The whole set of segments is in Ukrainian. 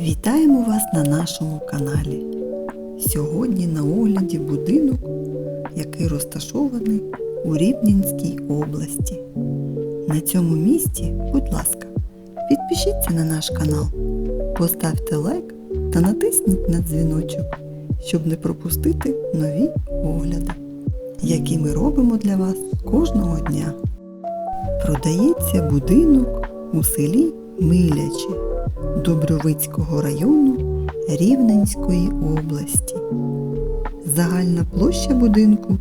Вітаємо вас на нашому каналі. Сьогодні на огляді будинок, який розташований у Рівненській області. На цьому місці, будь ласка, підпишіться на наш канал, поставте лайк та натисніть на дзвіночок, щоб не пропустити нові огляди, які ми робимо для вас кожного дня. Продається будинок у селі Милячі Дубровицького району Рівненської області. Загальна площа будинку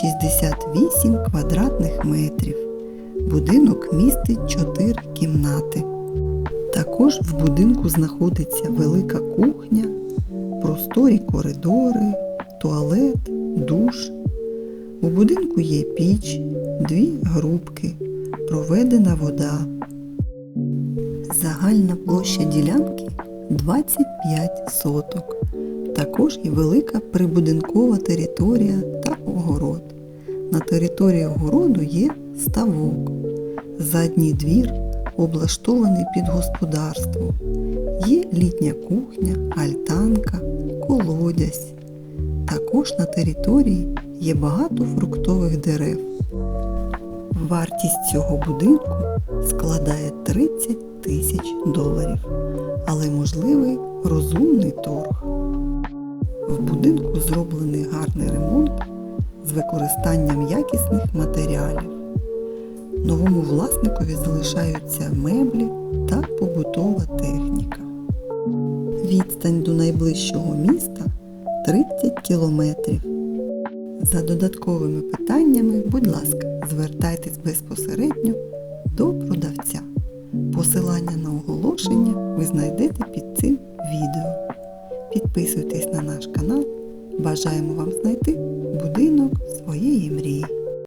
68 квадратних метрів. Будинок містить 4 кімнати. Також в будинку знаходиться велика кухня, просторі коридори, туалет, душ. У будинку є піч, дві грубки, проведена вода. Загальна площа ділянки 25 соток. Також і велика прибудинкова територія та огород. На території огороду є ставок. Задній двір облаштований під господарство. Є літня кухня, альтанка, колодязь. Також на території є багато фруктових дерев. Вартість цього будинку складає 30 тисяч доларів, але можливий розумний торг. В будинку зроблений гарний ремонт з використанням якісних матеріалів. Новому власникові залишаються меблі та побутова техніка. Відстань до найближчого міста 30 кілометрів. За додатковими питаннями, будь ласка, звертайтесь безпосередньо до продавця. Посилання на оголошення ви знайдете під цим відео. Підписуйтесь на наш канал. Бажаємо вам знайти будинок своєї мрії.